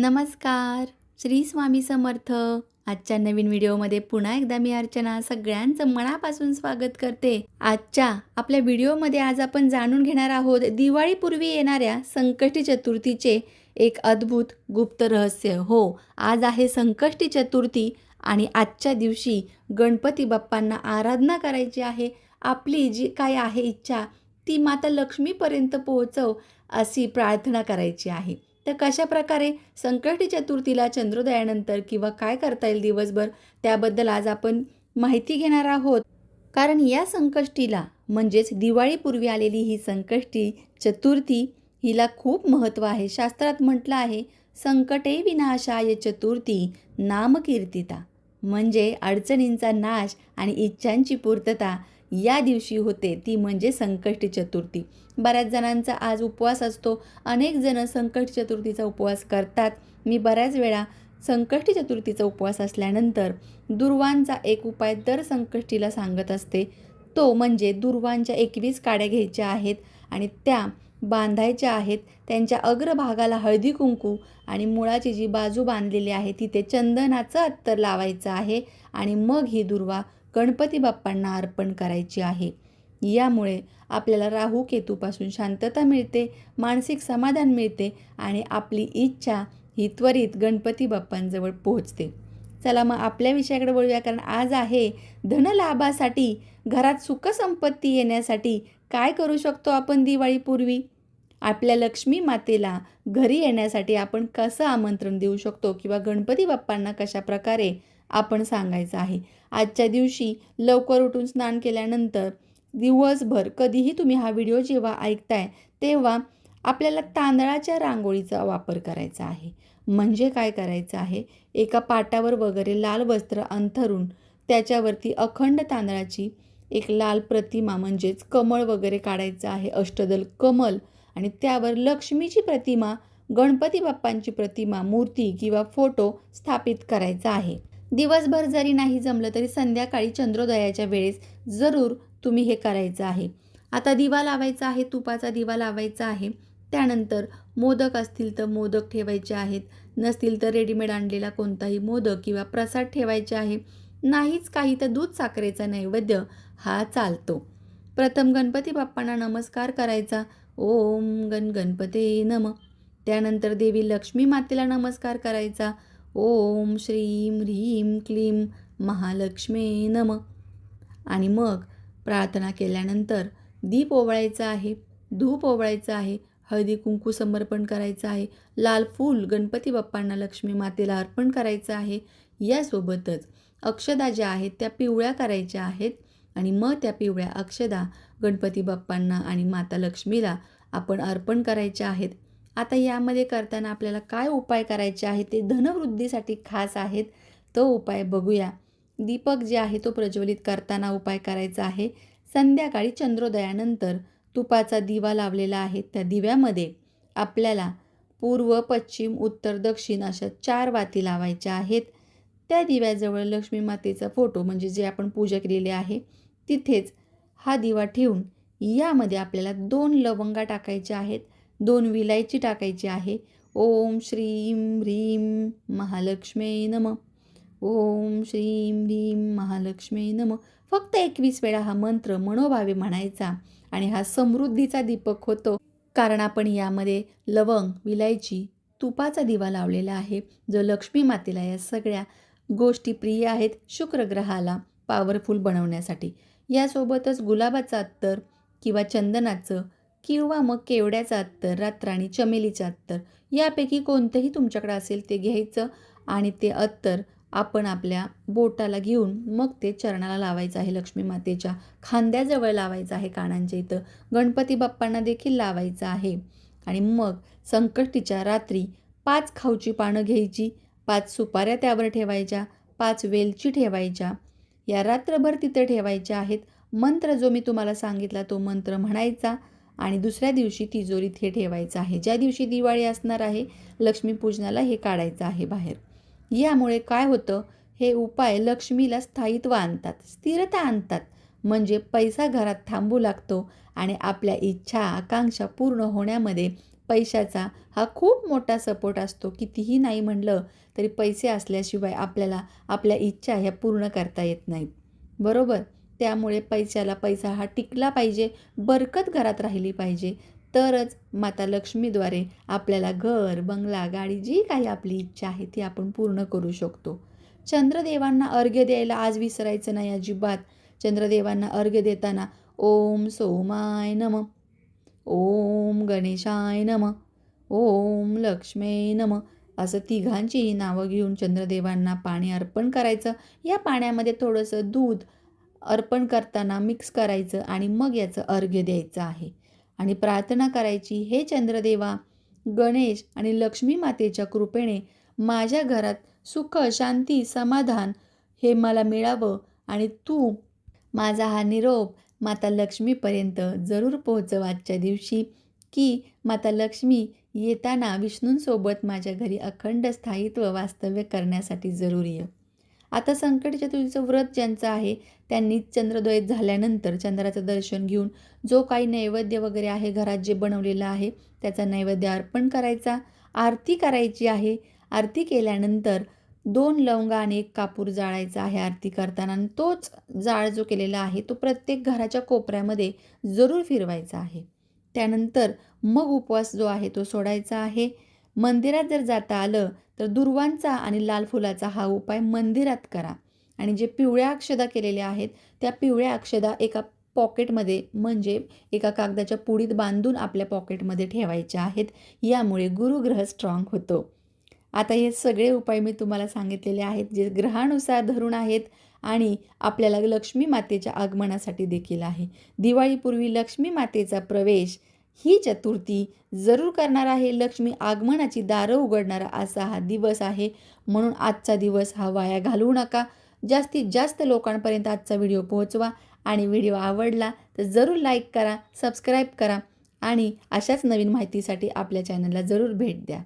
नमस्कार. श्री स्वामी समर्थ. आजच्या नवीन व्हिडिओमध्ये पुन्हा एकदा मी अर्चना सगळ्यांचं मनापासून स्वागत करते. आजच्या आपल्या व्हिडिओमध्ये आज आपण जाणून घेणार आहोत दिवाळीपूर्वी येणाऱ्या संकष्टी चतुर्थीचे एक अद्भुत गुप्त रहस्य. हो आज आहे संकष्टी चतुर्थी आणि आजच्या दिवशी गणपती बाप्पांना आराधना करायची आहे. आपली जी काय आहे इच्छा ती माता लक्ष्मीपर्यंत पोहोचव अशी प्रार्थना करायची आहे. तर कशा प्रकारे संकष्टी चतुर्थीला चंद्रोदयानंतर किंवा काय करता येईल दिवसभर त्याबद्दल आज आपण माहिती घेणार आहोत. कारण या संकष्टीला म्हणजेच दिवाळीपूर्वी आलेली ही संकष्टी चतुर्थी हिला खूप महत्त्व आहे. शास्त्रात म्हटलं आहे संकटे विनाशाय चतुर्थी नामकीर्तिता. म्हणजे अडचणींचा नाश आणि इच्छांची पूर्तता या दिवशी होते ती म्हणजे संकष्टी चतुर्थी. बऱ्याच जणांचा आज उपवास असतो. अनेक जण संकष्टी चतुर्थीचा उपवास करतात. मी बऱ्याच वेळा संकष्टी चतुर्थीचा उपवास असल्यानंतर दुर्वांचा एक उपाय दर संकष्टीला सांगत असते. तो म्हणजे दुर्वांच्या एकवीस काड्या घ्यायच्या आहेत आणि त्या बांधायच्या आहेत. त्यांच्या अग्रभागाला हळदी कुंकू आणि मुळाची जी बाजू बांधलेली आहे तिथे चंदनाचं अत्तर लावायचं आहे आणि मग ही दुर्वा गणपती बाप्पांना अर्पण करायची आहे. यामुळे आपल्याला राहू केतूपासून शांतता मिळते मानसिक समाधान मिळते आणि आपली इच्छा ही त्वरित गणपती बाप्पांजवळ पोहोचते. चला मग आपल्या विषयाकडे वळूया कारण आज आहे धनलाभासाठी घरात सुखसंपत्ती येण्यासाठी काय करू शकतो आपण दिवाळीपूर्वी? आपल्या लक्ष्मी मातेला घरी येण्यासाठी आपण कसं आमंत्रण देऊ शकतो किंवा गणपती बाप्पांना कशा प्रकारे आपण सांगायचं आहे. आजच्या दिवशी लवकर उठून स्नान केल्यानंतर दिवसभर कधीही तुम्ही हा व्हिडिओ जेव्हा ऐकताय तेव्हा आपल्याला तांदळाच्या रांगोळीचा वापर करायचा आहे. म्हणजे काय करायचं आहे? एका पाटावर वगैरे लाल वस्त्र अंथरून त्याच्यावरती अखंड तांदळाची एक लाल प्रतिमा म्हणजेच कमळ वगैरे काढायचं आहे अष्टदल कमल. आणि त्यावर लक्ष्मीची प्रतिमा गणपती बाप्पांची प्रतिमा मूर्ती किंवा फोटो स्थापित करायचा आहे. दिवसभर जरी नाही जमलं तरी संध्याकाळी चंद्रोदयाच्या वेळेस जरूर तुम्ही हे करायचं आहे. आता दिवा लावायचा आहे तुपाचा दिवा लावायचा आहे. त्यानंतर मोदक असतील तर मोदक ठेवायचे आहेत. नसतील तर रेडीमेड आणलेला कोणताही मोदक किंवा प्रसाद ठेवायचे आहे. नाहीच काही तर दूध साखरेचा नैवेद्य हा चालतो. प्रथम गणपती बाप्पांना नमस्कार करायचा. ओम गण गणपते नम. त्यानंतर देवी लक्ष्मी मातेला नमस्कार करायचा. ओम श्रीम ह्रीम क्लीम महालक्ष्मी नम. आणि मग प्रार्थना केल्यानंतर दीप ओवळायचा आहे धूप ओवळायचं आहे हळदी कुंकू समर्पण करायचं आहे लाल फूल गणपती बाप्पांना लक्ष्मी मातेला अर्पण करायचं आहे यासोबतच अक्षदा ज्या आहेत त्या पिवळ्या करायच्या आहेत. आणि मग त्या पिवळ्या अक्षदा गणपती बाप्पांना आणि माता लक्ष्मीला आपण अर्पण करायच्या आहेत. आता यामध्ये करताना आपल्याला काय उपाय करायचे आहे ते धनवृद्धीसाठी खास आहेत. तो उपाय बघूया. दीपक जे आहे तो प्रज्वलित करताना उपाय करायचा आहे. संध्याकाळी चंद्रोदयानंतर तुपाचा दिवा लावलेला आहे. त्या दिव्यामध्ये आपल्याला पूर्व पश्चिम उत्तर दक्षिण अशा चार वाती लावायच्या आहेत. त्या दिव्याजवळ लक्ष्मी मातेचा फोटो म्हणजे जे आपण पूजा केलेली आहे तिथेच हा दिवा ठेवून यामध्ये आपल्याला दोन लवंगा टाकायच्या आहेत. दोन विलायची टाकायची आहे. ओम श्रीं ह्रीं महालक्ष्मे नम. ओम श्रीं ह्रीं महालक्ष्मी नम. फक्त एकवीस वेळा हा मंत्र मनोभावे म्हणायचा आणि हा समृद्धीचा दीपक होतो. कारण आपण यामध्ये लवंग विलायची तुपाचा दिवा लावलेला आहे जो लक्ष्मी मातेला या सगळ्या गोष्टी प्रिय आहेत शुक्रग्रहाला पॉवरफुल बनवण्यासाठी. यासोबतच गुलाबाचं अत्तर किंवा चंदनाचं किंवा मग केवड्याचा अत्तर रात्राणी चमेलीचं अत्तर यापैकी कोणतंही तुमच्याकडे असेल ते घ्यायचं आणि ते अत्तर आपण आपल्या बोटाला घेऊन मग ते चरणाला लावायचं आहे लक्ष्मी मातेच्या खांद्याजवळ लावायचं आहे कानांच्या इथं. गणपती बाप्पांना देखील लावायचं आहे. आणि मग संकष्टीच्या रात्री पाच खाऊची पानं घ्यायची पाच सुपाऱ्या त्यावर ठेवायच्या पाच वेलची ठेवायच्या. या रात्रभर तिथं ठेवायच्या आहेत. मंत्र जो मी तुम्हाला सांगितला तो मंत्र म्हणायचा आणि दुसऱ्या दिवशी तिजोरीत हे ठेवायचं आहे. ज्या दिवशी दिवाळी असणार आहे लक्ष्मीपूजनाला हे काढायचं आहे बाहेर. यामुळे काय होतं? हे उपाय लक्ष्मीला स्थायित्व आणतात स्थिरता आणतात. म्हणजे पैसा घरात थांबू लागतो आणि आपल्या इच्छा आकांक्षा पूर्ण होण्यामध्ये पैशाचा हा खूप मोठा सपोर्ट असतो. कितीही नाही म्हणलं तरी पैसे असल्याशिवाय आपल्याला आपल्या इच्छा ह्या पूर्ण करता येत नाहीत. बरोबर? त्यामुळे पैशाला पैसा हा टिकला पाहिजे बरकत घरात राहिली पाहिजे. तरच माता लक्ष्मीद्वारे आपल्याला घर बंगला गाडी जी काही आपली इच्छा आहे ती आपण पूर्ण करू शकतो. चंद्रदेवांना अर्घ्य द्यायला आज विसरायचं नाही अजिबात. चंद्रदेवांना अर्घ्य देताना ओम सोमाय नम ओम गणेशाय नम ओम लक्ष्मे नम असं तिघांचीही नावं घेऊन चंद्रदेवांना पाणी अर्पण करायचं. या पाण्यामध्ये थोडंसं दूध अर्पण करताना मिक्स करायचं आणि मग याचं अर्घ्य द्यायचं आहे. आणि प्रार्थना करायची हे चंद्रदेवा गणेश आणि लक्ष्मी मातेच्या कृपेने माझ्या घरात सुख शांती समाधान हे मला मिळावं आणि तू माझा हा निरोप माता लक्ष्मीपर्यंत जरूर पोहोचव आजच्या दिवशी की माता लक्ष्मी येताना विष्णूंसोबत माझ्या घरी अखंड स्थायित्व वास्तव्य करण्यासाठी जरूरी आहे आता संकट चतुर्थीचं व्रत ज्यांचं आहे त्यांनी चंद्रद्वयत झाल्यानंतर चंद्राचं दर्शन घेऊन जो काही नैवेद्य वगैरे आहे घरात जे बनवलेलं आहे त्याचा नैवेद्य अर्पण करायचा. आरती करायची आहे. आरती केल्यानंतर दोन लवंगा आणि एक कापूर जाळायचा आहे आरती करताना. आणि तोच जाळ जो केलेला आहे तो प्रत्येक घराच्या कोपऱ्यामध्ये जरूर फिरवायचा आहे. त्यानंतर मग उपवास जो आहे तो सोडायचा आहे. मंदिरात जर जाता आलं तर दुर्वांचा आणि लाल फुलाचा हा उपाय मंदिरात करा. आणि जे पिवळ्या अक्षदा केलेल्या आहेत त्या पिवळ्या अक्षदा एका पॉकेटमध्ये म्हणजे एका कागदाच्या पुडीत बांधून आपल्या पॉकेटमध्ये ठेवायच्या आहेत. यामुळे गुरुग्रह स्ट्रॉंग होतो. आता हे सगळे उपाय मी तुम्हाला सांगितलेले आहेत जे ग्रहानुसार धरून आहेत आणि आपल्याला लक्ष्मी मातेच्या आगमनासाठी देखील आहे. दिवाळीपूर्वी लक्ष्मी मातेचा प्रवेश ही चतुर्थी जरूर करणार आहे. लक्ष्मी आगमनाची दारं उघडणारा असा हा दिवस आहे. म्हणून आजचा दिवस हा वाया घालवू नका. जास्तीत जास्त लोकांपर्यंत आजचा व्हिडिओ पोहोचवा. आणि व्हिडिओ आवडला तर जरूर लाईक करा सबस्क्राईब करा. आणि अशाच नवीन माहितीसाठी आपल्या चॅनलला जरूर भेट द्या.